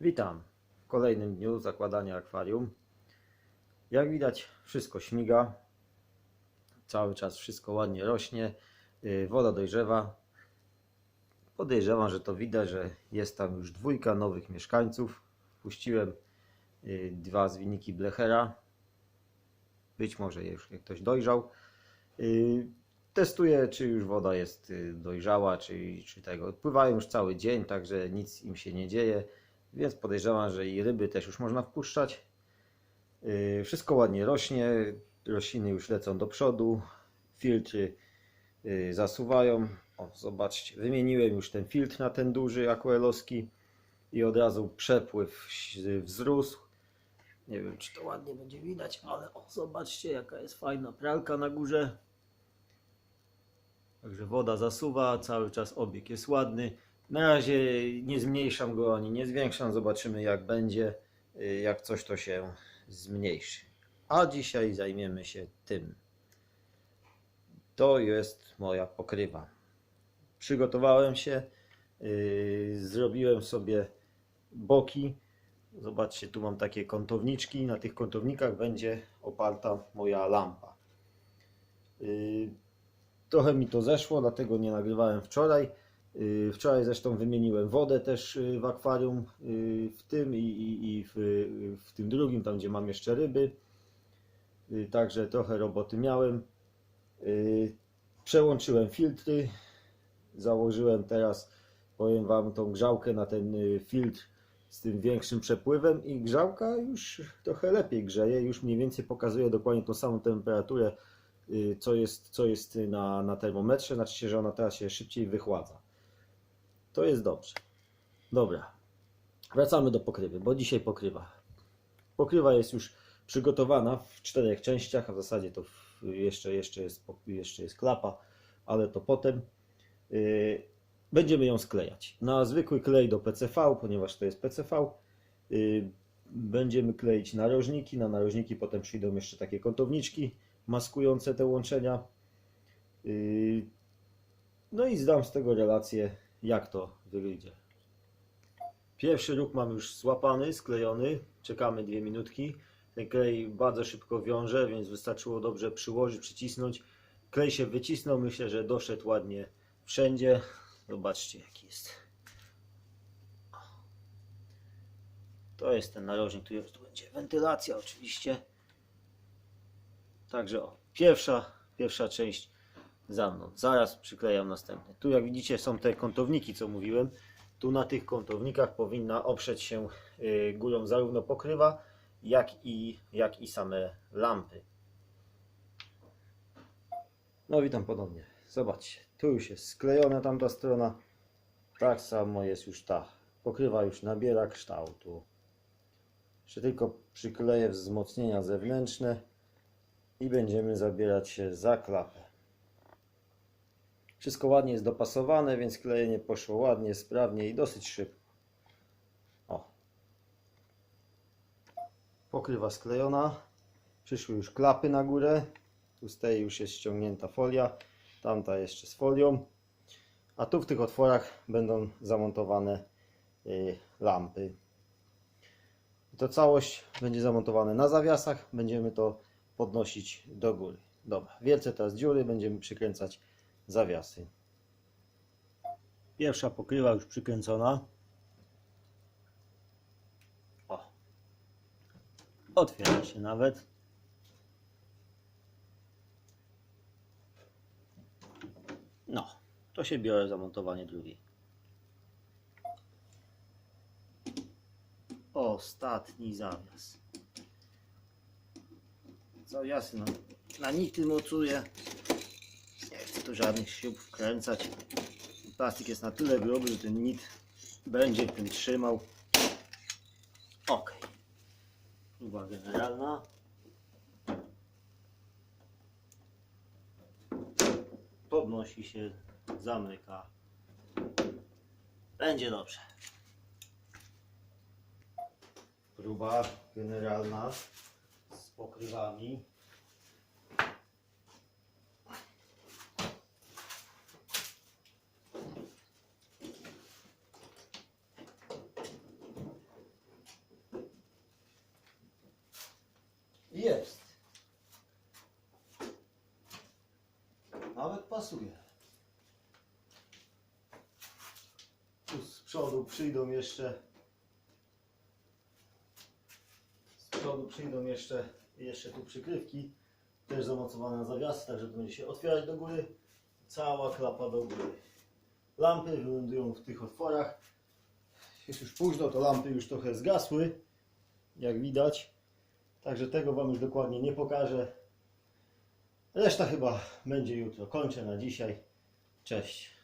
Witam w kolejnym dniu zakładania akwarium. Jak widać, wszystko śmiga. Cały czas wszystko ładnie rośnie. Yy, Woda dojrzewa. Podejrzewam, że to widać, że jest tam już dwójka nowych mieszkańców. Wpuściłem yy, dwa zwiniki Blechera. Być może już ktoś dojrzał. Yy, Testuję, czy już woda jest dojrzała, czy, czy tego. Pływają już cały dzień, także nic im się nie dzieje. Więc podejrzewam, że i ryby też już można wpuszczać. Yy, Wszystko ładnie rośnie, rośliny już lecą do przodu, filtry yy, zasuwają. O, zobaczcie, wymieniłem już ten filtr na ten duży aquelowski i od razu przepływ wzrósł. Nie wiem, czy to ładnie będzie widać, ale o, zobaczcie, jaka jest fajna pralka na górze. Także woda zasuwa, cały czas obieg jest ładny. Na razie nie zmniejszam go ani nie zwiększam. Zobaczymy jak będzie. y, Jak coś to się zmniejszy. A dzisiaj zajmiemy się tym. To jest moja pokrywa. Przygotowałem się. y, Zrobiłem sobie boki. Zobaczcie, tu mam takie kątowniczki. Na tych kątownikach będzie oparta moja lampa. Y, Trochę mi to zeszło, dlatego nie nagrywałem wczoraj. Yy, Wczoraj zresztą wymieniłem wodę też yy, w akwarium, yy, w tym i, i, i w, w tym drugim, tam gdzie mam jeszcze ryby. Także trochę roboty miałem. Przełączyłem filtry. Założyłem teraz, powiem Wam, tą grzałkę na ten filtr z tym większym przepływem i grzałka już trochę lepiej grzeje. Już mniej więcej pokazuje dokładnie tą samą temperaturę y, co jest, co jest na, na termometrze, znaczy się, że ona teraz się szybciej wychładza. To jest dobrze. Dobra. Wracamy do pokrywy, bo dzisiaj pokrywa. Pokrywa jest już przygotowana w czterech częściach, a w zasadzie to jeszcze, jeszcze, jest, jeszcze jest klapa, ale to potem. Y, Będziemy ją sklejać. Na zwykły klej do PCV, ponieważ to jest PCV. y, Będziemy kleić narożniki. Na narożniki potem przyjdą jeszcze takie kątowniczki maskujące te łączenia. Yy, No i zdam z tego relację, jak to wyjdzie. Pierwszy róg mam już złapany, sklejony. Czekamy dwie minutki. Ten klej bardzo szybko wiąże, więc wystarczyło dobrze przyłożyć, przycisnąć. Klej się wycisnął, myślę, że doszedł ładnie wszędzie. Zobaczcie, jaki jest. To jest ten narożnik, tu, jest, tu będzie wentylacja oczywiście. Także o, pierwsza, pierwsza część za mną. Zaraz przyklejam następne. Tu jak widzicie są te kątowniki, co mówiłem. Tu na tych kątownikach powinna oprzeć się y, górą zarówno pokrywa, jak i, jak i same lampy. No witam ponownie. Zobaczcie, tu już jest sklejona tamta strona. Tak samo jest już ta. Pokrywa już nabiera kształtu. Jeszcze tylko przykleję wzmocnienia zewnętrzne i będziemy zabierać się za klapę. Wszystko ładnie jest dopasowane, więc klejenie poszło ładnie, sprawnie i dosyć szybko. O. Pokrywa sklejona. Przyszły już klapy na górę. Tu z tej już jest ściągnięta folia. Tamta jeszcze z folią. A tu w tych otworach będą zamontowane y, lampy. To całość będzie zamontowane na zawiasach. Będziemy to podnosić do góry. Dobra, wielce teraz dziury, będziemy przykręcać zawiasy. Pierwsza pokrywa już przykręcona. O. Otwiera się nawet. No, to się biorę za montowanie drugiej. Ostatni zawias. Zawiasy na, na nity mocuję. Nie chcę tu żadnych śrub wkręcać. Plastik jest na tyle gruby, że ten nit będzie tym trzymał. Ok. Próba generalna. Podnosi się, zamyka. Będzie dobrze. Próba generalna z pokrywami. Jest. Nawet pasuje. Tu z przodu przyjdą jeszcze. Z przodu przyjdą jeszcze jeszcze tu przykrywki. Też zamocowane na zawiasy, także to będzie się otwierać do góry. Cała klapa do góry. Lampy wylądują w tych otworach. Jest już późno, to lampy już trochę zgasły. Jak widać także tego Wam już dokładnie nie pokażę. Reszta chyba będzie jutro. Kończę na dzisiaj. Cześć